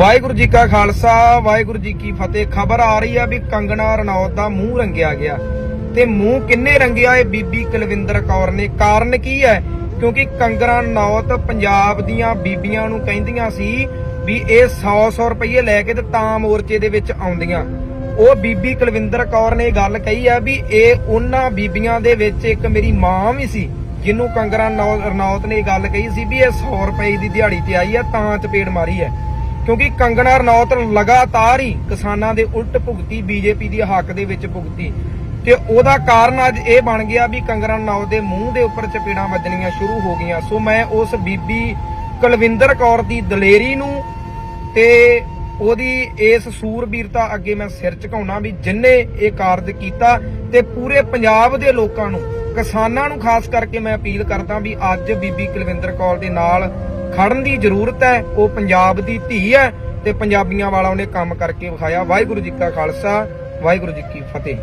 ਵਾਹਿਗੁਰੂ ਜੀ ਕਾ ਖਾਲਸਾ, ਵਾਹਿਗੁਰੂ ਜੀ ਕੀ ਫਤਿਹ। ਖਬਰ ਆ ਰਹੀ ਆ ਵੀ ਕੰਗਣਾ ਰਣੌਤ ਦਾ ਮੂੰਹ ਰੰਗਿਆ ਗਿਆ। ਤੇ ਮੂੰਹ ਕਿੰਨੇ ਰੰਗਿਆ ਇਹ ਬੀਬੀ ਕੁਲਵਿੰਦਰ ਕੌਰ ਨੇ? ਕਾਰਨ ਕੀ ਹੈ? ਕਿਉਂਕਿ ਕੰਗਣਾ ਰਣੌਤ ਪੰਜਾਬ ਦੀਆਂ ਬੀਬੀਆਂ ਨੂੰ ਕਹਿੰਦੀਆਂ ਸੀ ਵੀ ਇਹ 100-100 ਰੁਪਏ ਲੈ ਕੇ ਤੇ ਤਾਂ ਮੋਰਚੇ ਦੇ ਵਿੱਚ ਆਉਂਦੀਆਂ। ਉਹ ਬੀਬੀ ਕੁਲਵਿੰਦਰ ਕੌਰ ਨੇ ਗੱਲ ਕਹੀ ਆ ਵੀ ਇਹ ਉਹਨਾਂ ਬੀਬੀਆਂ ਦੇ ਵਿੱਚ ਇੱਕ ਮੇਰੀ ਮਾਂ ਵੀ ਸੀ, ਜਿਹਨੂੰ ਕੰਗਰਾ ਰਣੌਤ ਨੇ ਇਹ ਗੱਲ ਕਹੀ ਸੀ ਵੀ ਇਹ 100 ਰੁਪਏ ਦੀ ਦਿਹਾੜੀ ਤੇ ਆਈ ਆ, ਤਾਂ ਚਪੇੜ ਮਾਰੀ ਹੈ। ਕਿਉਂਕਿ ਕੰਗਣਾ ਰਣੌਤ ਲਗਾਤਾਰ ਹੀ ਕਿਸਾਨਾਂ ਦੇ ਉਲਟ ਭੁਗਤੀ, ਬੀਜੇਪੀ ਦੀ ਹੱਕ ਦੇ ਵਿੱਚ ਭੁਗਤੀ। ਤੇ ਉਹਦਾ ਕਾਰਨ ਅੱਜ ਇਹ ਬਣ ਗਿਆ ਵੀ ਕੰਗਣਾ ਰਣੌਤ ਦੇ ਮੂੰਹ ਦੇ ਉੱਪਰ ਚਪੇੜਾਂ ਵੱਜਣੀਆਂ ਸ਼ੁਰੂ ਹੋ ਗਈਆਂ। ਸੋ ਮੈਂ ਉਸ ਬੀਬੀ ਕੁਲਵਿੰਦਰ ਕੌਰ ਦੀ ਦਲੇਰੀ ਨੂੰ ਤੇ ਉਹਦੀ ਇਸ ਸੂਰਬੀਰਤਾ ਅੱਗੇ ਮੈਂ ਸਿਰ ਝੁਕਾਉਣਾ ਵੀ ਜਿੰਨੇ ਇਹ ਕਾਰਜ ਕੀਤਾ ਤੇ ਪੂਰੇ ਪੰਜਾਬ ਦੇ ਲੋਕਾਂ ਨੂੰ, ਕਿਸਾਨਾਂ ਨੂੰ ਖਾਸ ਕਰਕੇ ਮੈਂ ਅਪੀਲ ਕਰਦਾ ਵੀ ਅੱਜ ਬੀਬੀ ਕੁਲਵਿੰਦਰ ਕੌਰ ਦੇ ਨਾਲ ਖੜਨ ਦੀ ਜ਼ਰੂਰਤ ਹੈ, ਉਹ ਪੰਜਾਬ ਦੀ ਧੀ ਹੈ ਤੇ ਪੰਜਾਬੀਆਂ ਵਾਲਾ ਉਹਨੇ ਕੰਮ ਕਰਕੇ ਵਿਖਾਇਆ। ਵਾਹਿਗੁਰੂ ਜੀ ਕਾ ਖਾਲਸਾ, ਵਾਹਿਗੁਰੂ ਜੀ ਕੀ ਫਤਿਹ।